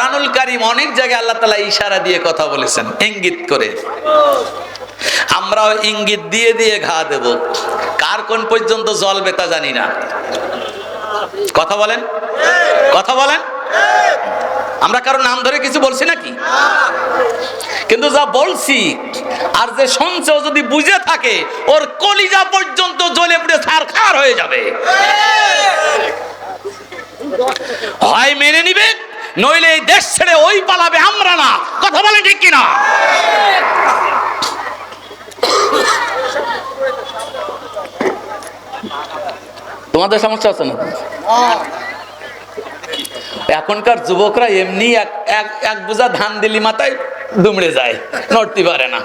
কোরআনুল কারিম অনেক জায়গায় আল্লাহ তালা ইশারা দিয়ে কথা বলেছেন, ইঙ্গিত করে। আমরাও ইঙ্গিত দিয়ে দিয়ে ঘা দেব। কার কোন পর্যন্ত জল বেতা জানি না। কথা বলেন? কথা বলেন? আমরা কারও নাম ধরে কিছু বলছি নাকি? কিন্তু যা বলছি, আর যে শুনছে যদি বুঝে থাকে, ওর কলিজা পর্যন্ত জ্বলে পুড়ে ছারখার হয়ে যাবে। হয় মেনে নিবে নইলে এই দেশ ছেড়ে ওই পালাবে আমরা না। কথা বলেন ঠিক কিনা? তোমাদের সমস্যা আছে না? এখনকার যুবকরা এমনি এক বোঝা ধান দিলি মাথায় দুমড়ে যায়, নড়তে পারে না।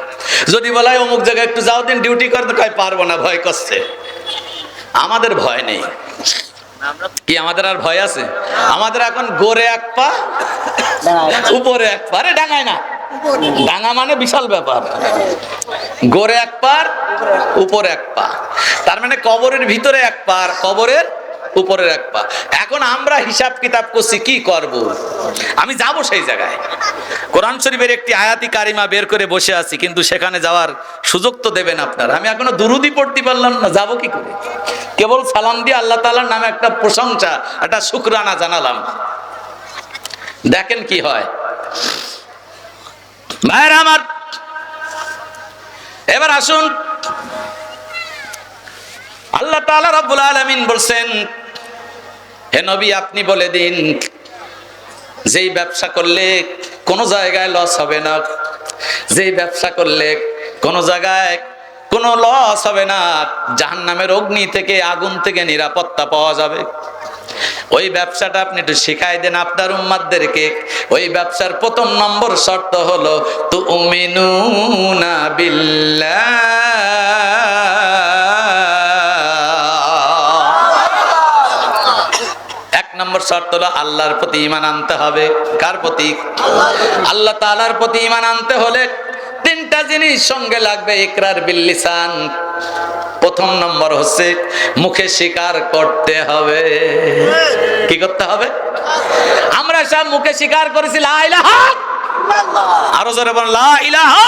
যদি বলা হয় অমুক জায়গায় একটু যাও দিন ডিউটি করতে কয়, পারব না, ভয় করছে। আমাদের ভয় নেই। কি আমাদের আর ভয় আছে? আমাদের এখন গোরে এক পা, উপরে এক পা। আরে, ডাঙায় না। ডাঙা মানে বিশাল ব্যাপার। গোরে এক পার, উপরে এক পা। তার মানে কবরের ভিতরে এক পা কবরের উপরের এক পা। এখন আমরা হিসাব কিতাব করছি, কি করব? আমি যাব সেই জায়গায়। কোরআন শরীফের একটি আয়াতি কারিমা বের করে বসে আছি, কিন্তু সেখানে যাওয়ার সুযোগ তো দেবেন আপনার। আমি এখনও দুরুদি পড়তে পারলাম না, যাব কি করে? কেবল সালাম দিয়ে আল্লাহ তালার নামে একটা প্রশংসা, একটা শুকরানা জানালাম। দেখেন কি হয়। ভাইরা আমার, এবার আসুন। আল্লাহ তাআলা রাব্বুল আলামিন বলছেন হে নবী, আপনি বলে দিন, যেই ব্যবসা করলে কোনো জায়গায় লস হবে না, যেই ব্যবসা করলে কোনো জায়গায় কোনো লস হবে না, জাহান্নামের অগ্নি থেকে, আগুন থেকে নিরাপত্তা পাওয়া যাবে। ওই ব্যবসাটা আপনি একটু শিখাই দেন আপনার উম্মাদদেরকে। ওই ব্যবসার প্রথম নম্বর শর্ত হলো তু উমিনুনা শর্ত হলো আল্লাহর প্রতি ইমান আনতে হবে। কার প্রতি? আল্লাহ তাআলার প্রতি ইমান আনতে হলে তিনটা জিনিস সঙ্গে লাগবে, ইকরার বিল্লিসান প্রথম নম্বর হচ্ছে মুখে স্বীকার করতে হবে। কি করতে হবে? আমরা সব মুখে স্বীকার করেছি, লা ইলাহা আরও জোরে বলেন, লা ইলাহা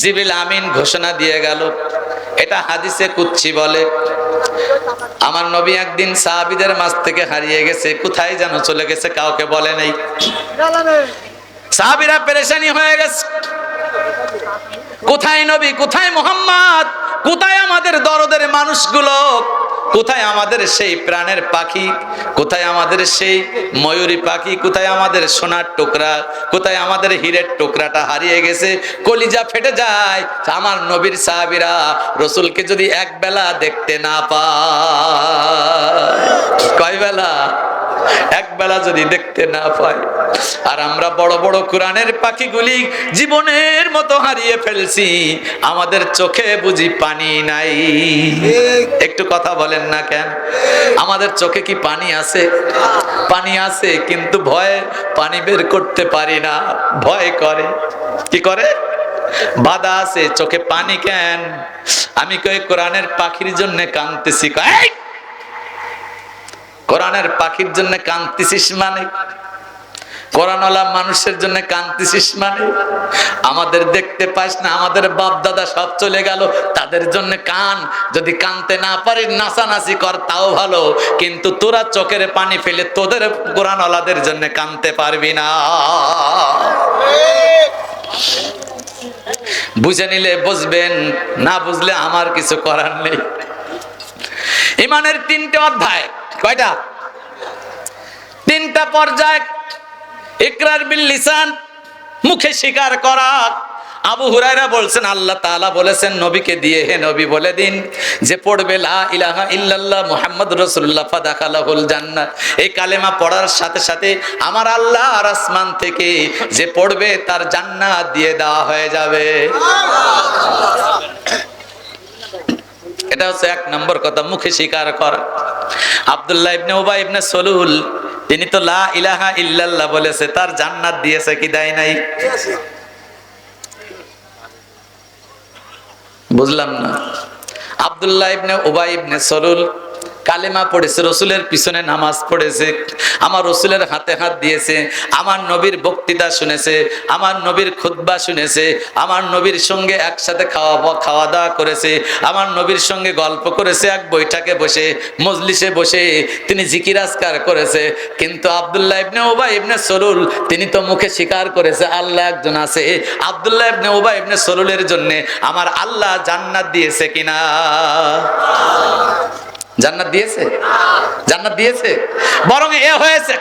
জিবরিল আমিন ঘোষণা দিয়ে গেল। এটা হাদিসে কুচ্ছি বলে। আমার নবী একদিন সাহাবীদের মাঝ থেকে হারিয়ে গেছে, কোথায় যেন চলে গেছে কাউকে বলে নাই। সাহাবীরা পেরেশানি হয়ে গেছে। কোথায় নবী, কোথায় মোহাম্মদ, কোথায় আমাদের দরদের মানুষগুলো? কোথায় আমাদের সেই প্রাণের পাখি? কোথায় আমাদের সেই ময়ূরী পাখি? কোথায় আমাদের সোনার টুকরা? কোথায় আমাদের হীরের টুকরাটা হারিয়ে গেছে? কলিজা ফেটে যায়। আমার নবীর সাহাবিরা রসুলকে যদি এক বেলা দেখতে না পায়। কয় বেলা এক বেলা যদি দেখতে না পায়, আর আমরা বড় বড় কোরআনের পাখিগুলি জীবনের মতো হারিয়ে ফেলছি, আমাদের চোখে বুঝি পানি নাই। একটু কথা বলেন না কেন? আমাদের চোখে কি পানি আছে? পানি আছে, কিন্তু ভয়ে পানি বের করতে পারি না। ভয় করে। কি করে? বাধা আছে, চোখে পানি কেন? আমি কই কোরআনের পাখির জন্য কাঁদতেছি? কয়, "এই!" কোরআনের পাখির জন্য কান্তিছিস মানে? কোরআনওয়ালা মানুষের জন্য কান্তিছিস মানে? আমাদের দেখতে পাস না, আমাদের বাপ দাদা সব চলে গেল, তাদের জন্য কান। যদি কানতে না পারি নাচানাচি কর, তাও ভালো। কিন্তু তোরা চোখের পানি ফেলে তোদের কোরআনওয়ালাদের জন্য কানতে পারবি না। বুঝে নিলে বুঝবেন, না বুঝলে আমার কিছু করার নেই। ইমানের তিনটে অধ্যায়। কয়টা? তিনটা পর্যায়। লিসান, মুখে স্বীকার করা। আবু হুরাইরা বলছেন, আল্লাহ তাআলা বলেছেন, নবীকে দিয়ে হে নবী বলে দিন, যে পড়বে লা ইলাহা ইল্লাল্লাহ এই কালেমা পড়ার সাথে সাথে আমার আল্লাহ থেকে যে পড়বে তার জান্নাত দিয়ে দেওয়া হয়ে যাবে। এটা হচ্ছে এক নম্বর কথা, মুখে স্বীকার করা। আবদুল্লাহ ইবনে ওবা ইবনে সলুল, তিনি তো লা ইলাহা ইল্লাল্লাহ বলেছে, তার জান্নাত দিয়েছে কি দেয় নাই? বুঝলাম না। আবদুল্লাহ ইবনে ওবা ইবনে সলুল কালেমা পড়েছে, রসুলের পিছনে নামাজ পড়েছে, আমার রসুলের হাতে হাত দিয়েছে, আমার নবীর বক্তৃতা শুনেছে, আমার নবীর খুতবা শুনেছে, আমার নবীর সঙ্গে একসাথে খাওয়া খাওয়া দাওয়া করেছে, আমার নবীর সঙ্গে গল্প করেছে, এক বৈঠকে বসে, মজলিসে বসে তিনি জিকিরাজকার করেছে, কিন্তু আব্দুল্লাহ ইবনে ওবা ইবনে সরুল তিনি তো মুখে স্বীকার করেছে, আল্লাহ একজন আছে, আব্দুল্লাহ ইবনে ওবাই ইবনে সরুলের জন্যে আমার আল্লাহ জান্নাত দিয়েছে কিনা? জান্নাত দিয়েছে? জান্নাত দিয়েছে? বরং এ হয়েছে।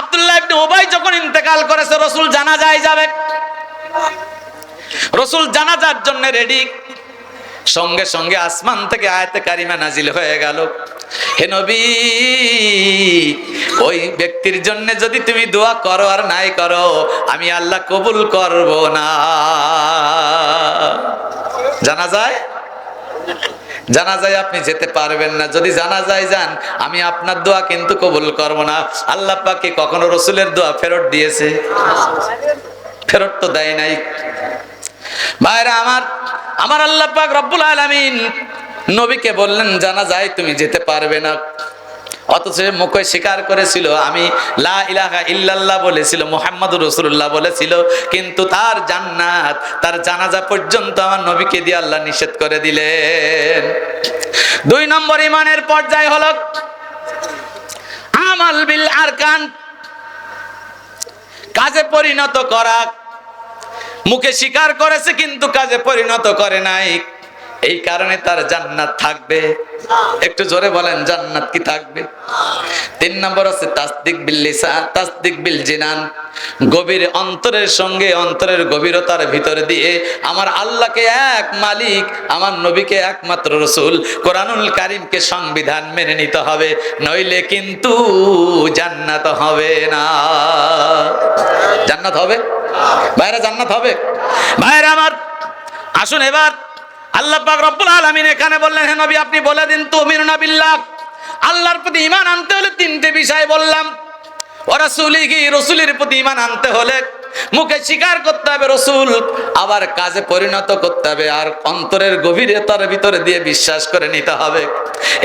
আব্দুল্লাহ ইবনে উবাই যখন ইন্তেকাল করেছে, রসুল জানা যায় যাবে। রসুল জানাজার জন্য রেডি সঙ্গে সঙ্গে আসমান থেকে আয়াতে কারিমা নাজিল হয়ে গেল। হে নবী, ওই ব্যক্তির জন্য যদি তুমি দোয়া করো আর নাই করো, আমি আল্লাহ কবুল করব না। জানা যায়? জানা যায় আপনি যেতে পারবেন না। যদি জানা যায় যান, আমি আপনার দোয়া কিন্তু কবুল করব না। আল্লাহ পাকে কখনো রসুলের দোয়া ফেরত দিয়েছে? ফেরত তো দেয় নাই। ভাইরা, আমার আমার আল্লাহ পাক রব্বুল আলামিন নবীকে বললেন জানা যায় তুমি যেতে পারবে না। অথচ মুখে স্বীকার করেছিল, আমি লা ইলাহা ইল্লাল্লাহ বলেছিল মোহাম্মদ রসুল্লাহ বলেছিল, কিন্তু তার জান্নাত, তার জানাজা পর্যন্ত আমার নবীকে দিয়ে আল্লাহ নিষেধ করে দিলেন। দুই নম্বর ইমানের পর্যায় হল আমাল বিল আরকান। কাজে পরিণত করা। মুখে স্বীকার করেছে কিন্তু কাজে পরিণত করে নাই। এই কারণে তার জান্নাত থাকবে। একটু জোরে বলেন, জান্নাত কি থাকবে? তিন নম্বর আছে তাসদিক বিল লিসা তাসদিক বিল জিনান। গভীর অন্তরের সঙ্গে অন্তরের গভীরতার ভিতরে দিয়ে আমার আল্লাহকে এক মালিক, আমার নবীকে একমাত্র রসুল, কোরআনুল কারিমকে সংবিধান মেনে নিতে হবে, নইলে কিন্তু জান্নাত হবে না। জান্নাত হবে? ভাইরা, জান্নাত হবে? ভাইরা আমার, আসুন এবার। আল্লাহ পাক রব্বুল আলামিন এখানে বললেন, হে নবী, আপনি বলে দিন, তুমিনুনা বিল্লাহ। আল্লাহর প্রতি ঈমান আনতে হলে তিনটে বিষয় বললাম। ওরা সুলিগি রসুলের প্রতি ঈমান আনতে হলে মুখে স্বীকার করতে হবে রসুল, আবার কাজে পরিণত করতে হবে, আর অন্তরের গভীরতার ভিতরে দিয়ে বিশ্বাস করে নিতে হবে।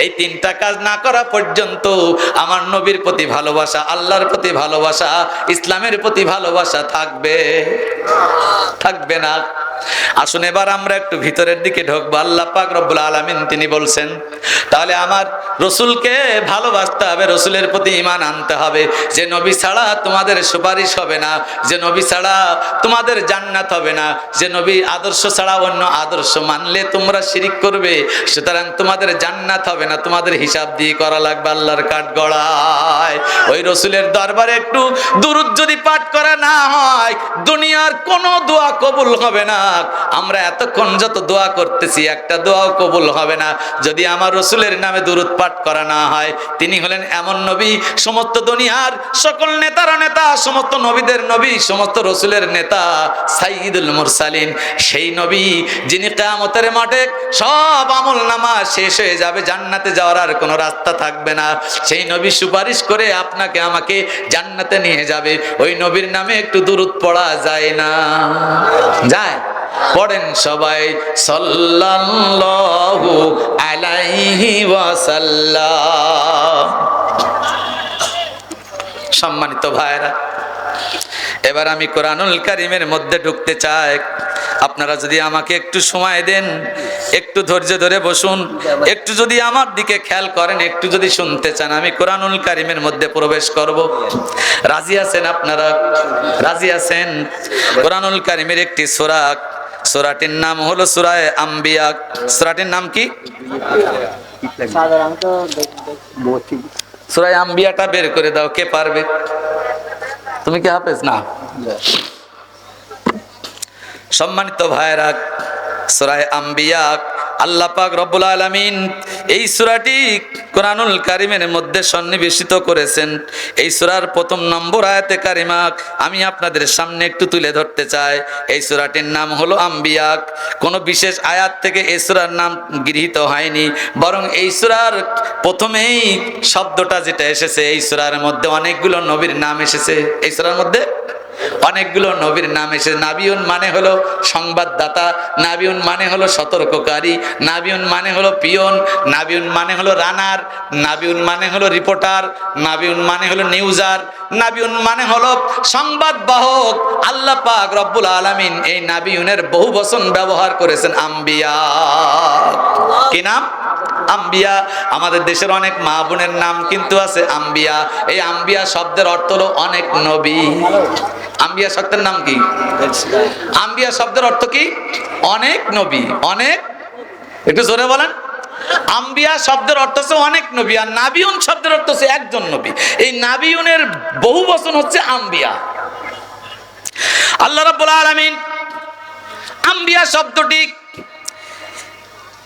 এই তিনটা কাজ না করা পর্যন্ত আমার নবীর প্রতি ভালোবাসা, আল্লাহর প্রতি ভালোবাসা, ইসলামের প্রতি ভালোবাসা থাকবে। থাকবে না। আসুন এবার আমরা একটু ভিতরের দিকে ঢুকবো। আল্লাহ পাক রব্বুল আলামিন তিনি বলছেন, তাহলে আমার রসুলকে ভালোবাসতে হবে, রসুলের প্রতি ইমান আনতে হবে। যে নবী ছাড়া তোমাদের সুপারিশ হবে না, যে নবী ছাড়া তোমাদের জান্নাত হবে না, যে নবী আদর্শ ছাড়া অন্য আদর্শ মানলে তোমরা শিরিক করবে। সুতরাং তোমাদের জান্নাত হবে না, তোমাদের হিসাব দিয়ে করা লাগবে আল্লাহর কাঠ গড়ায়। ওই রসুলের দরবারে একটু দুরুদ যদি পাঠ করা না হয়, দুনিয়ার কোনো দোয়া কবুল হবে না। আমরা এতক্ষণ যত দোয়া করতেছি, একটা দোয়াও কবুল হবে না। যদি আমার রসুলের নামে দুরুদ পাঠ করা না হয়, তিনি হলেন এমন নবী, সমস্ত দুনিয়ার সকল নেতার নেতা, সমস্ত নবীদের নবী, সমস্ত রসুলের নেতা সাইদুল মুরসালিন। সেই নবী যিনি কেয়ামতের মাঠে সব আমল নামা শেষ হয়ে যাবে, জান্নাতে যাওয়ার আর কোনো রাস্তা থাকবে না। সেই নবী সুপারিশ করে আপনাকে আমাকে জান্নাতে নিয়ে যাবে। ওই নবীর নামে একটু দূরত পড়া যায় না। যায়? পড়েন সবাই সাল্লাল্লাহু আলাইহি ওয়াসাল্লাম। সম্মানিত ভাইরা এবার আমি কোরআনুল কারিমের মধ্যে ঢুকতে চাই। আপনারা যদি আমাকে একটু সময় দেন, একটু ধৈর্য ধরে বসুন, একটু যদি আমার দিকে খেয়াল করেন, একটু যদি শুনতে চান, আমি কোরআনুল কারিমের মধ্যে প্রবেশ করব। রাজি আছেন আপনারা? রাজি আছেন? কোরআনুল কারিমের একটি সোরাক সোরাটির নাম হলো সুরায় আম্বিয়া। সুরাটির নাম কি? সুরায় আম্বিয়াটা বের করে দাও কে পারবে? তুমি কি হাফেজ? না। সম্মানিত ভাইরা সুরায় আম্বিয়া আল্লাহ পাক রব্বুল আলামিন এই সূরাটি কোরআনুল কারিমের মধ্যে সন্নিবেশিত করেছেন। এই সূরার প্রথম নম্বর আয়াতে কারিমা আমি আপনাদের সামনে একটু তুলে ধরতে চাই। এই সূরাটির নাম হলো আম্বিয়াক। কোনো বিশেষ আয়াত থেকে এই সূরার নাম গৃহীত হয়নি। বরং এই সূরার প্রথমেই শব্দটা যেটা এসেছে, এই সূরার মধ্যে অনেকগুলো নবীর নাম এসেছে। এই সূরার মধ্যে অনেকগুলো নবীর নাম এসে নাবিউন মানে হলো সংবাদদাতা, নাবিউন মানে হলো সতর্ককারী, নাবিউন মানে হলো পিয়ন, নাবিউন মানে হলো রানার, নাবিউন মানে হলো রিপোর্টার, নাবিউন মানে হলো নিউজার, নাবিউন মানে হলো সংবাদ বাহক আল্লাহ পাক রব্বুল আলামিন এই নাবিউনের বহু বচন ব্যবহার করেছেন আম্বিয়া। কি নাম? আম্বিয়া, আমাদের দেশের অনেক মা বোনের নাম কিন্তু আছে আম্বিয়া। এই আম্বিয়া শব্দের অর্থ হলো অনেক নবী। আম্বিয়া শব্দের নাম কি? আম্বিয়া শব্দের অর্থ কি? অনেক নবী, অনেক একটু জোরে বলেন। আম্বিয়া শব্দের অর্থ হচ্ছে অনেক নবী আর নাবিউন শব্দের অর্থ হচ্ছে একজন নবী। এই নাবিউনের বহু বচন হচ্ছে আম্বিয়া। আল্লাহ রাব্বুল আলামিন আম্বিয়া শব্দটি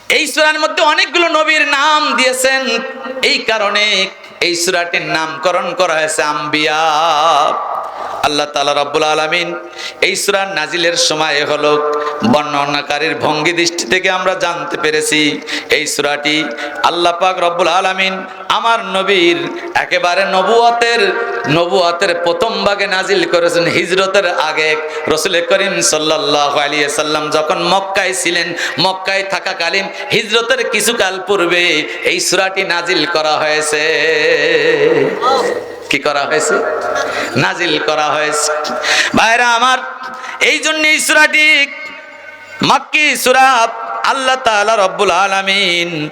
এই সুরার মধ্যে অনেকগুলো নবীর নাম দিয়েছেন। এই কারণে এই সুরাটির নামকরণ করা হয়েছে আম্বিয়া। আল্লাহ তাআলা রব্বুল আলামিন এই সূরার নাজিলের সময় হলো বর্ণনাকারীর ভঙ্গি দৃষ্টি থেকে আমরা জানতে পেরেছি। এই সুরাটি আল্লাহ পাক রব্বুল আলামিন আমার নবীর একেবারে নবুয়তের নবুয়তের প্রথম ভাগে নাজিল করেছেন হিজরতের আগে। রসুল করিম সাল্লাল্লাহু আলাইহি সাল্লাম যখন মক্কায় ছিলেন, মক্কায় থাকাকালীন হিজরতের কিছুকাল পূর্বে এই সুরাটি নাজিল করা হয়েছে। কি করা হয়েছে? নাজিল করা হয়েছে। ভাইরা আমার, এই জন্য ইসরাটি সূরাটি, মাক্কি সূরা আল্লাহ তাআলা রব্বুল আলামিন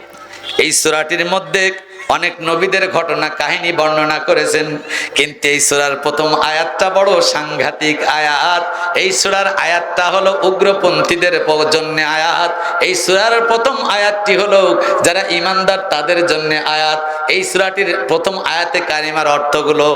এই সুরাটির মধ্যে অনেক নবীদের ঘটনা কাহিনী বর্ণনা করেছেন। কিন্তু এই সুরার প্রথম আয়াতটা বড় সাংঘাতিক আয়াত। এই সূরার আয়াতটা হলো উগ্রপন্থীদের জন্য আয়াত। এই সূরার প্রথম আয়াতটি হলো যারা ইমানদার তাদের জন্য আয়াত। এই সূরাটির প্রথম আয়াতে কারিমার অর্থগুলো,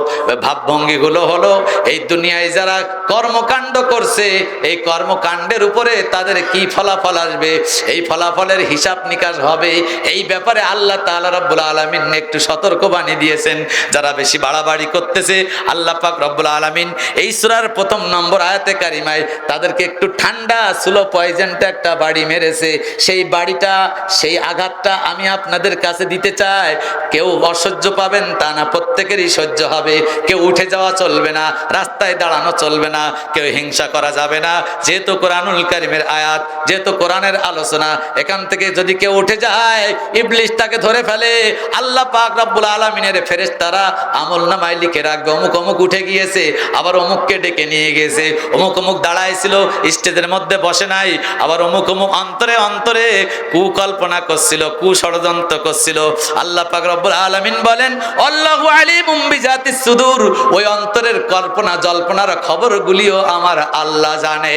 ভাবভঙ্গিগুলো হলো, এই দুনিয়ায় যারা কর্মকাণ্ড করছে, এই কর্মকাণ্ডের উপরে তাদের কি ফলাফল আসবে? এই ফলাফলের হিসাব নিকাশ হবে। এই ব্যাপারে আল্লাহ তাআলা রাব্বুল আলামিন একটু সতর্ক বানিয়ে দিয়েছেন। যারা বেশি বাড়াবাড়ি করতেছে, আল্লাহ পাক রব্বুল আলামিন এই সূরার প্রথম নম্বর আয়াতে কারিমায় তাদেরকে একটু ঠান্ডা সুলো পয়জনটা একটা বাড়ি মেরেছে। সেই বাড়িটা, সেই আঘাতটা আমি আপনাদের কাছে দিতে চাই। কেউ অসহ্য পাবেন তা না, প্রত্যেকেরই সহ্য হবে। কেউ উঠে যাওয়া চলবে না, রাস্তায় দাঁড়ানো চলবে না, কেউ হিংসা করা যাবে না। যেহেতু কোরআনুল কারিমের আয়াত, যেহেতু কোরআনের আলোচনা, এখান থেকে যদি কেউ উঠে যায় ইবলিশ তাকে ধরে ফেলে, আল্লাহ পাক রব্বুল আলমিনের ফেরেশতারা আমল নামায় লিখে রাখবে, অমুক অমুক উঠে গিয়েছে, আবার অমুককে ডেকে নিয়ে গেছে, অমুক অমুক দাঁড়াইছিল, স্টেজের মধ্যে বসে নাই, আবার অমুক অমুক অন্তরে অন্তরে কুকল্পনা করছিল, কুষড়যন্ত্র করছিল। আল্লাহ পাক রব্বুল আলামিন বলেন, আল্লাহু আলিমুম বিজাতিস সুদূর ওই অন্তরের কল্পনা জল্পনার খবরগুলিও আমার আল্লাহ জানে।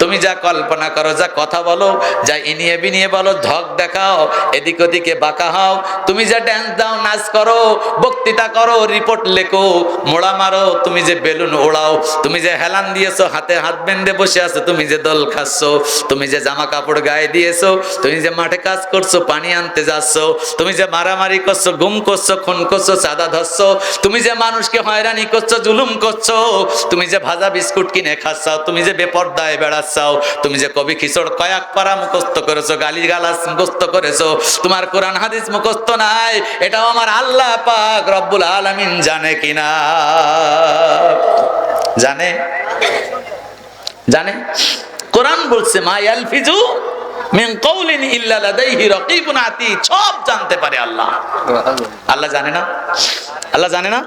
তুমি যা কল্পনা করো, যা কথা বলো, যা ইনিয়ে বিনিয়ে বলো ধক দেখাও, এদিক ওদিকে বাঁকা হও। তুমি যা ড্যান্স দাও, নাচ করো, বক্তৃতা করো রিপোর্ট লেখো, মোড়া মারো, তুমি যে বেলুন ওড়াও, তুমি যে হেলান দিয়েছ, হাতে হাত বেঁধে বসে আছো, তুমি যে দল খাচ্ছ, তুমি যে জামা কাপড় গায়ে দিয়েছ, তুমি যে মাঠে কাজ করছ, পানি আনতে যাচ্ছ, তুমি যে মারামারি করছ, গুম করছ, খুন করছ, চাঁদা ধরছো, তুমি যে মানুষকে হয়রানি করছ, জুলুম করছ, তুমি যে ভাজা বিস্কুট কিনে খাচ্ছাও তুমি যে বেপর্দায় বেড়াচ্ছাও। তুমি যে কবি খিচড় কয়েক পারা মুখস্থ করেছ গালি গালাস মুখস্থ করেছ, তোমার কোরআন হাদিস মুখস্থ নাই, এটাও আমার আল্লাহ পাক রব্বুল আলামিন জানে কিনা? জানে? জানে? কোরআন বলছে, মা ইয়ালফিজু মিন কওলিন ইল্লা লাদাইহি রাকীবুন আতীদ সব জানতে পারে আল্লাহ। আল্লাহ জানে না? আল্লাহ জানে না?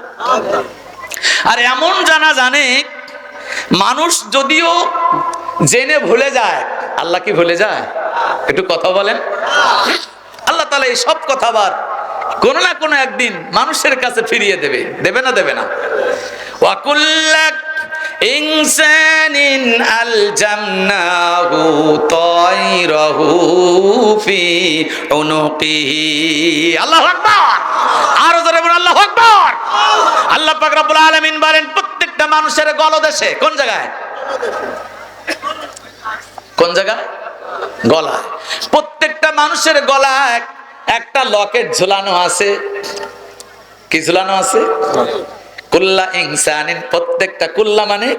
আর এমন জানা জানে, মানুষ যদিও জেনে ভুলে যায়। আল্লাহ কি ভুলে যায়? একটু কথা বলেন। আল্লাহ তালা এই সব কথা আবার কোনো না কোনো একদিন মানুষের কাছে ফিরিয়ে দেবে। দেবে না দেবে না। ফি আল্লাহু প্রত্যেকটা মানুষের গলদেশে, কোন জায়গায়? কোন জায়গায় গলায়। প্রত্যেকটা মানুষের গলায় একটা লকেট ঝুলানো আছে। কি ঝুলানো আছে? কুল্লা ইনসানিন, প্রত্যেকটা কুল্লা মানে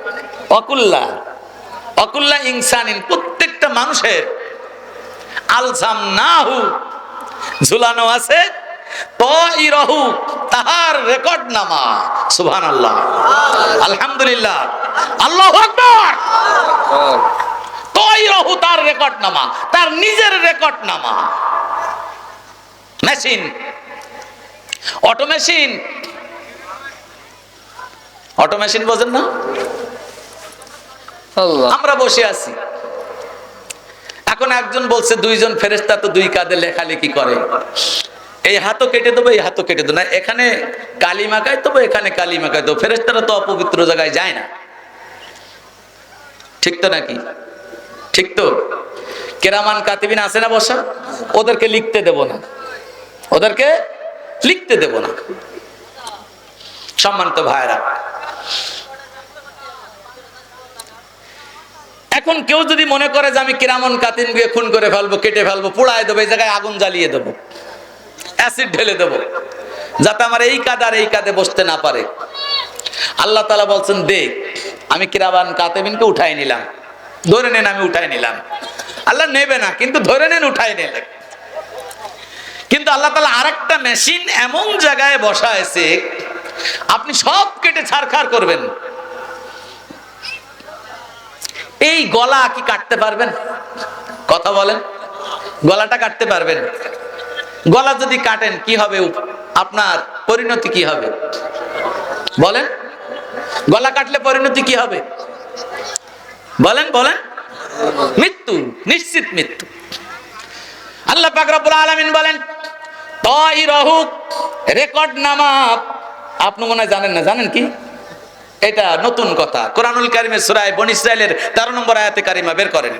অকুল্লা। অকুল্লা ইনসানিন, প্রত্যেকটা মানুষের আলসাম নাহু ঝুলানো আছে। তাহার রেকর্ড নামা। সুবহানাল্লাহ। আলহামদুলিল্লাহ। আল্লাহু তার রেকর্ড নামা তার নিজের রেকর্ড নামা machine. Auto machine. Auto machine বোঝেন না? আমরা বসে আছি। এখন একজন বলছে দুইজন ফেরেস্তা তো দুই কাঁধে লেখালেখি করে। এই হাতও কেটে দেবো এই হাতও কেটে দেবো। না এখানে কালি মাখায় দেবো এখানে কালি মাখায় দেবো ফেরেস্তারা তো অপবিত্র জায়গায় যায় না। ঠিক তো নাকি? ঠিক তো? কেরামান কাতিবিন আছে না বসা ওদেরকে লিখতে দেব না। ওদেরকে লিখতে দেব না। সম্মানিত ভাইরা এখন কেউ যদি মনে করে যে আমি কিরামন কাতিন গিয়ে খুন করে ফেলব, কেটে ফেলব, পোড়ায় দেবো, এই জায়গায় আগুন জ্বালিয়ে দেবো অ্যাসিড ঢেলে দেবো, যাতে আমার এই কাদ আর এই কাঁধে বসতে না পারে। আল্লাহ তালা বলছেন, দেখ, আমি কিরাবান কাতেবিনকে উঠাই নিলাম। ধরে নেন আমি উঠাই নিলাম। আল্লাহ নেবে না, কিন্তু ধরে নেন উঠাই নিলে। কিন্তু আল্লাহ তালা আরেকটা মেশিন এমন জায়গায় বসায়ছে আপনি সব কেটে ছাড়খাড় করবেন। এই গলা কি কাটতে পারবেন? কথা বলেন। গলাটা কাটতে পারবেন। গলা যদি কাটেন, কি হবে? আপনার পরিণতি কি হবে? বলেন। গলা কাটলে পরিণতি কি হবে? বলেন বলেন। মৃত্যু, নিশ্চিত মৃত্যু। আল্লাহ পাক রব্বুল আলামিন বলেন, তাইরাহু রেকর্ড নামা। আপনি মনে জানেন না, জানেন কি? এটা নতুন কথা। কোরআনুল কারিমের সূরায় বনি ইসরাইলের 13 নম্বর আয়াতে কারিমা বের করেন।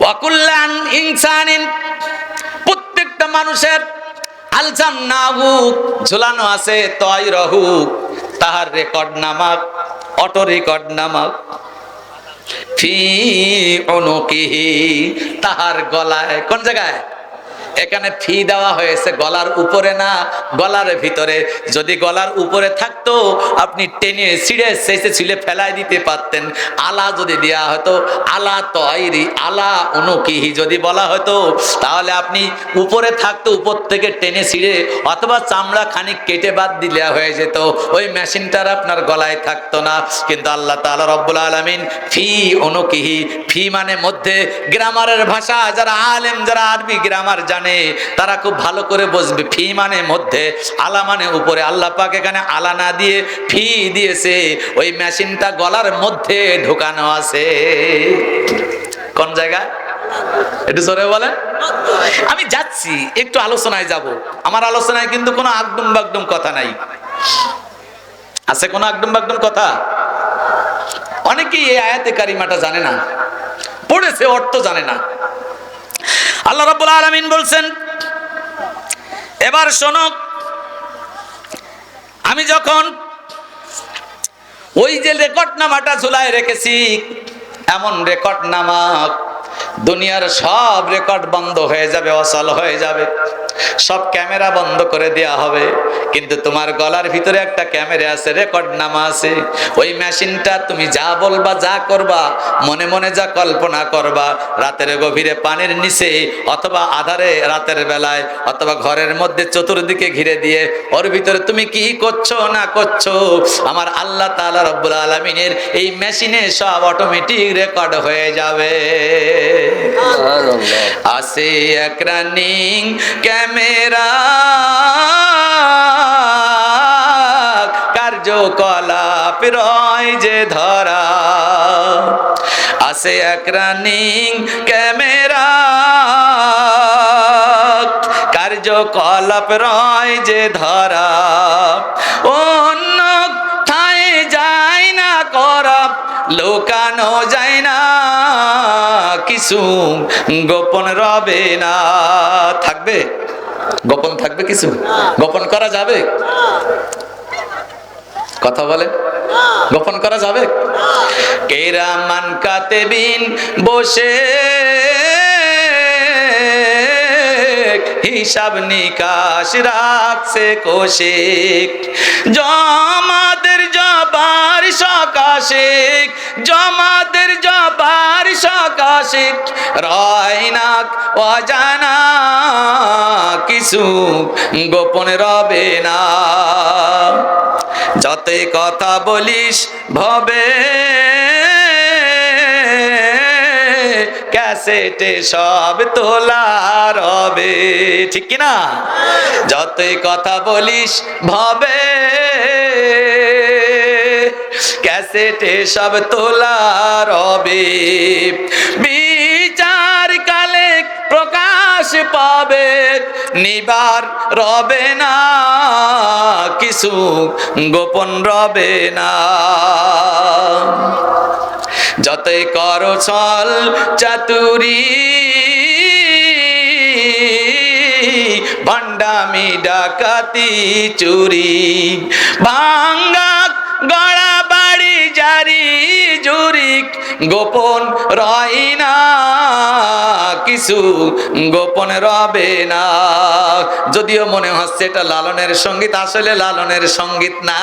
ওয়াকুল্লান ইনসানিন, প্রত্যেকটা মানুষের আলজাম নাহু ঝুলানো আছে তয় তাহার রেকর্ড নামাক অটো রেকর্ড নামাও। ফি অনুকিহি তাহার গলায় কোন জায়গায়? এখানে ফি দেওয়া হয়েছে গলার উপরে না, গলার ভিতরে। যদি গলার উপরে থাকতো, আপনি টেনে ছিঁড়ে শেষে ছিলে ফেলাই দিতে পারতেন। আলা যদি দেওয়া হতো, আলা তৈরি আলা অনুকিহি যদি বলা হতো, তাহলে আপনি উপরে থাকতো, উপর থেকে টেনে ছিঁড়ে, অথবা চামড়া খানিক কেটে বাদ দিলে হয়ে যেত। ওই মেশিনটার আপনার গলায় থাকতো না। কিন্তু আল্লাহ তাআলা রব্বুল আলামিন ফি অনুকিহি ফি মানে মধ্যে গ্রামারের ভাষা। যারা আলেম, যারা আরবি গ্রামার জানে তারা খুব ভালো করে বুঝবে ফি মানে মধ্যে, আলা মানে উপরে। আল্লাহ পাক এখানে আলা না দিয়ে ফি দিয়েছে। ওই মেশিনটা গলার মধ্যে ঢোকানো আছে। কোন জায়গায়? একটু জোরে বলেন। আমি যাচ্ছি, একটু আলোচনায় যাব। আমার আলোচনায় কিন্তু কোনো আগডুম বাগডুম কথা নাই। আছে কোনো আগডুম বাগডুম কথা? অনেকেই এই আয়াতে কারিমাটা জানে না। পড়েছে, অর্থ জানে না। আল্লাহ রব আলিন বলছেন, এবার শোনো, আমি যখন ওই যে রেকর্ড নামাটা ঝুলায় রেখেছি, এমন রেকর্ড নামা, দুনিয়ার সব রেকর্ড বন্ধ হয়ে যাবে অসল হয়ে যাবে। সব ক্যামেরা বন্ধ করে দেয়া হবে। কিন্তু তোমার গলার ভিতরে একটা ক্যামেরা আছে রেকর্ড নামা আছে। ওই মেশিনটা তুমি যা বলবা যা করবা মনে মনে যা কল্পনা করবা রাতের গভীরে পানির নিচে অথবা আধারে রাতের বেলায় অথবা ঘরের মধ্যে চতুর্দিকে ঘিরে দিয়ে ওর ভিতরে তুমি কি করছ না করছ আমার আল্লাহ তাআলা রব্বুল আলামিনের এই মেশিনে সব অটোমেটিক রেকর্ড হয়ে যাবে। আছে এক রানিং ক্যামেরা কার্যকলাপ রয় যে ধরা। আছে এক রানিং ক্যামেরা। কার্যকলাপ রয় যে ধরা। অন্য ঠায় যায় লুকানো যায় না। কিছু গোপন রবে না। থাকবে? গোপন থাকবে কিছু? গোপন করা যাবে? কথা বলে গোপন করা যাবে? কেরামান কাতেবিন বসে। হিসাব নিকাশ রাখছে কোশিক জমাদের জবার সকাশে জমাদের জবার সকাশে রয়নাক অজানা কিছু গোপন রবে না। যতই কথা বলিস ভবে, ক্যাসেটে সব তোলা রবে। ঠিক কি না যতই কথা বলিস ভবে ক্যাসেটে সব তোলা রবে। বিচার কালে প্রকাশ পাবে, নিবার রবে না, কিছু গোপন রবে না। যতই করো ছল চাতুরি, ভান্ডামি ডাকাতি চুরি ভাঙ্গা গড়া বাড়ি জুরিক জুরি গোপন রয় না। কিছু গোপন রবে না। যদিও মনে হচ্ছে এটা লালনের সংগীত, আসলে লালনের সংগীত না।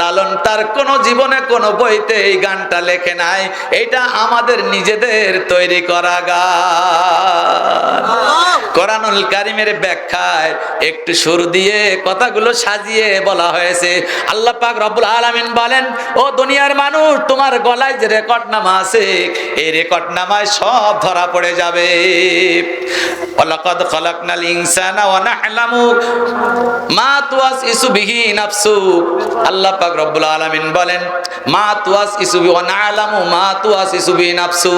লালন তার কোনো জীবনে কোনো বইতে এই গানটা লেখে নাই। এটা আমাদের নিজেদের তৈরি করা গান। কোরআনুল কারিমের ব্যাখ্যায় একটু সুর দিয়ে কথাগুলো সাজিয়ে বলা হয়েছে। আল্লাহ পাক রব্বুল আলামিন বলেন, ও দুনিয়ার মানুষ, তোমার গলায় যে রেকর্ড নামা আছে, এই রেকর্ড নামায় সব ধরা পড়ে যাবে। ওয়ালাকাদ খালাকনাল ইনসানা ওয়া নাহলামু মা তুওয়াসইসু বিহি নাফসু। আল্লাহ পাক রব্বুল আলামিন বলেন, মা তুওয়াসইসু বি ওয়া নাহলামু মা তুওয়াসইসু বিহি নাফসু।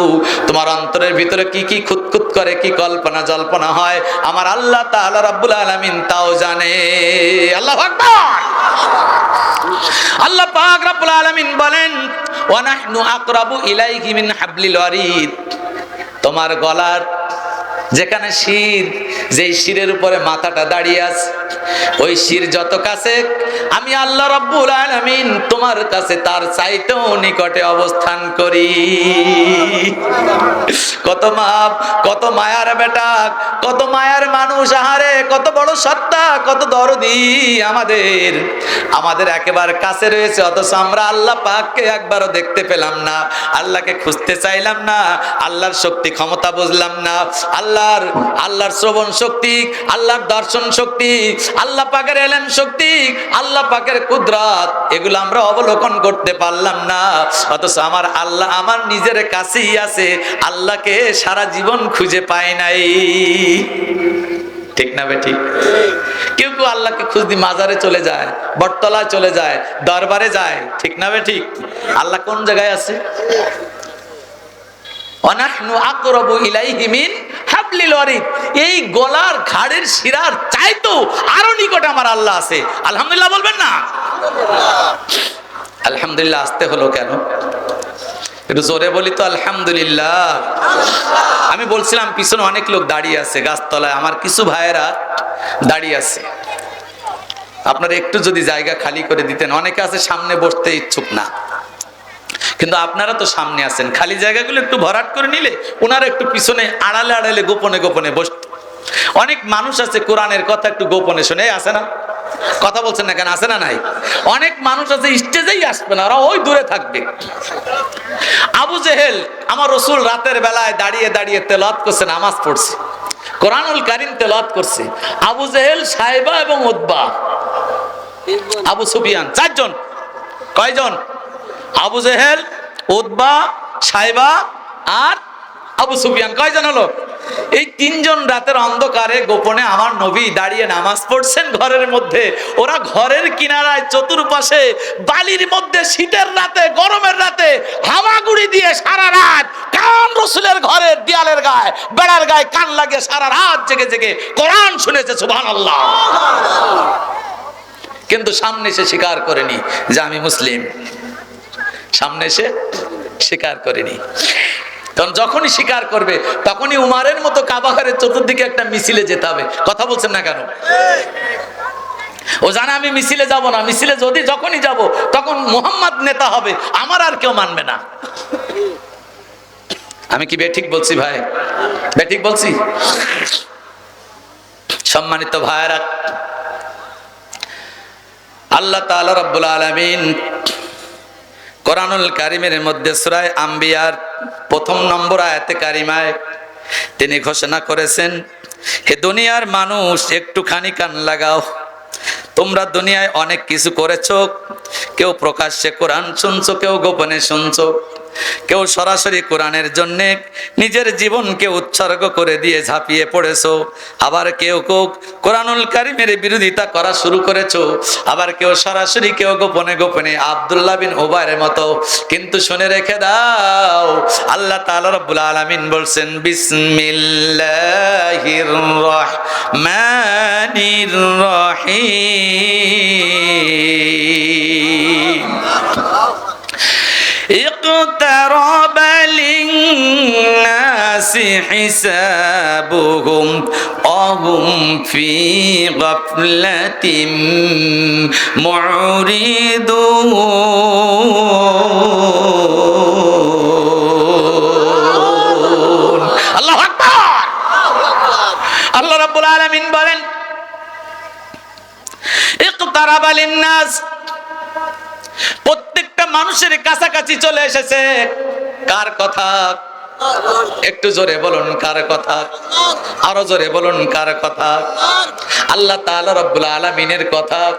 তোমার অন্তরের ভিতরে কি কি খুঁতখুত করে, কি কল্পনা জল্পনা হয়, আমার আল্লাহ তাআলা রব্বুল আলামিন তাও জানে। আল্লাহু আকবার। আল্লাহ পাক রব্বুল আলামিন বলেন, ওয়া নাহনু আকরাবু ইলাইহি মিন হাবলিল ওয়ারিদ। তোমার গলার যেখানে শির, যেই শিরের উপরে মাথাটা দাঁড়িয়ে আছে, ওই শির যত কাছে, আমি আল্লাহ রব্বুল আলামিন তোমার কাছে তার চাইতেও নিকটে অবস্থান করি। কত মাপ, কত মায়ার বেটা, কত মায়ার মানুষ, আহারে, কত বড় সত্তা, কত দরদি আমাদের। আমাদের একেবারে কাছে রয়েছে, অথচ আমরা আল্লাহ পাককে একবারও দেখতে পেলাম না, আল্লাহকে খুঁজতে চাইলাম না, আল্লাহর শক্তি, ক্ষমতা বুঝলাম না আল্লাহর আল্লাহর শ্রবণ শক্তি, আল্লাহর দর্শন শক্তি, আল্লাহ পাকের এলেম শক্তি, আল্লাহ পাকের কুদরত, এগুলো আমরা অবলোকন করতে পারলাম না। অথচ আমার আল্লাহ, আমার নিজের কাছেই আছে, আল্লাহকে সারা জীবন খুঁজে পায় নাই। ঠিক না বে, ঠিক? কেউ কেউ আল্লাহকে খুঁজদি মাজারে চলে যায়, বটতলায় চলে যায়, দরবারে যায়, ঠিক না বে, ঠিক? আল্লাহ কোন জায়গায় আছে? অনাহনু আকরাবু ইলাইহি মিন এই গলার ঘাড়ের শিরার চাইতো আরও নিকট আমার আল্লাহ আছে। আলহামদুলিল্লাহ বলবেন না? আলহামদুলিল্লাহ আসতে হলো কেন? একটু জোরে বলি তো, আলহামদুলিল্লাহ। আমি বলছিলাম, পিছনে অনেক লোক দাঁড়িয়ে আছে গাছতলায়। আমার কিছু ভাইয়েরা দাঁড়িয়ে আছে। আপনারা একটু যদি জায়গা খালি করে দিতেন, অনেকে আছে সামনে বসতে ইচ্ছুক না। কিন্তু আপনারা তো সামনে আছেন, খালি জায়গাগুলো একটু ভরাট করে নিলে ওনারা একটু পিছনে আড়ালে আড়ালে গোপনে গোপনে বসত অনেক মানুষ আছে কোরআনের কথা একটু গোপনে শুনে আছে না? কথা বলছেন না কেন, আছে না নাই? অনেক মানুষ আছে স্টেজেই আসবে না, ওরা ওই দূরে থাকবে। আবু জেহেল, আমার রসুল রাতের বেলায় দাঁড়িয়ে দাঁড়িয়ে তেলাত করছে, নামাজ পড়ছে। কোরআনুল কারিম তেলাত করছে। আবু জেহেল, সাহেবা এবং উদ্বা আবু সুফিয়ান, চারজন। কয়জন? আবু জেহেল উদ্বা সাহেবা আর আবু সুফিয়ান। কয়জন হলো? এই তিনজন রাতের অন্ধকারে গোপনে আমার নবী দাঁড়িয়ে নামাজ পড়ছেন ঘরের মধ্যে। ওরা ঘরের কিনারায় চতুর্পাশে বালির মধ্যে শীতের রাতে গরমের রাতে হামাগুড়ি দিয়ে সারা রাত কান রসুলের ঘরের দেয়ালের গায়ে বেড়ার গায়ে কান লাগে সারা রাত জেগে জেগে কোরআন শুনেছে সুবহান আল্লাহ কিন্তু সামনে সে স্বীকার করেনি যে আমি মুসলিম। সামনে এসে স্বীকার করেনি। কারণ যখনই স্বীকার করবে, তখনই উমারের মতো কাবাঘরের চতুর্দিকে একটা মিছিলে যেতে হবে। কথা বলছেন না কেন? ও জানে আমি মিছিলে যাব না। মিছিলে যদি যখনই যাব, তখন মোহাম্মদ নেতা হবে। আমার আর কেউ মানবে না। আমি কি বেঠিক বলছি ভাই? বেঠিক বলছি? সম্মানিত ভাইরা আল্লাহ তাআলা রব্বুল আলামিন কোরআনুল কারিমের মধ্যে সুরায় আম্বিয়ার প্রথম নম্বর আয়াতে কারিমায় তিনি ঘোষণা করেছেন, হে দুনিয়ার মানুষ, একটুখানি কান লাগাও। তোমরা দুনিয়ায় অনেক কিছু করেছ, কেউ প্রকাশ্যে কোরআন শুনছো, কেউ গোপনে শুনছো। কেউ সরাসরি কোরআনের জন্য নিজের জীবনকে উৎসর্গ করে দিয়ে ঝাঁপিয়ে পড়েছো। আবার কেউ কেউ কোরআনুল কারিমের বিরোধিতা করা শুরু করেছ। আবার কেউ সরাসরি কেউ গোপনে গোপনে আব্দুল্লাহ বিন ওবায়ের মতো। কিন্তু শুনে রেখে দাও, আল্লাহ তাআলা রব্বুল আলামিন বলছেন, বিসমিল্লাহির রহমানির রহিম। اقترب للناس حسابهم وهم في غفلة معرضون الله أكبر الله رب العالمين بلن اقترب للناس প্রত্যেকটা মানুষের কাছাকাছি চলে এসেছে। কার কথা? একটু জোরে বলুন, কার কথা? আরও জোরে বলুন, কার কথা? আল্লাহ তাআলা রব্বুল আলামিনের কথা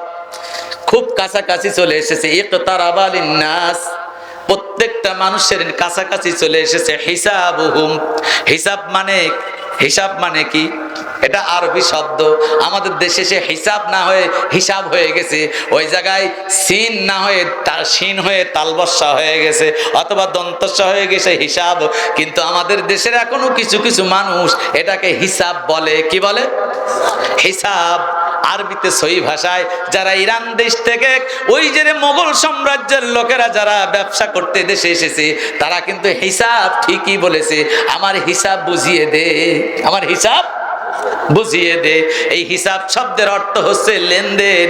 খুব কাছাকাছি চলে এসেছে। ইকতারাবা লিন-নাস প্রত্যেকটা মানুষের কাছাকাছি চলে এসেছে। হিসাবুহুম। হিসাব মানে হিসাব মানে কি? এটা আরবি শব্দ। আমাদের দেশে সে হিসাব না হয়ে হিসাব হয়ে গেছে। ওই জায়গায় সিন না হয়ে তার সিন হয়ে তালবস্যা হয়ে গেছে অথবা দন্তস্যা হয়ে গেছে হিসাব। কিন্তু আমাদের দেশের এখনও কিছু কিছু মানুষ এটাকে হিসাব বলে। কি বলে? হিসাব। আরবিতে সই ভাষায় যারা ইরান দেশ থেকে, ওই যে মোগল সাম্রাজ্যের লোকেরা যারা ব্যবসা করতে দেশে এসেছে, তারা কিন্তু হিসাব ঠিকই বলেছে। আমার হিসাব বুঝিয়ে দে। আমার হিসাব বুঝিয়ে দে। এই হিসাব শব্দের অর্থ হচ্ছে লেনদেন।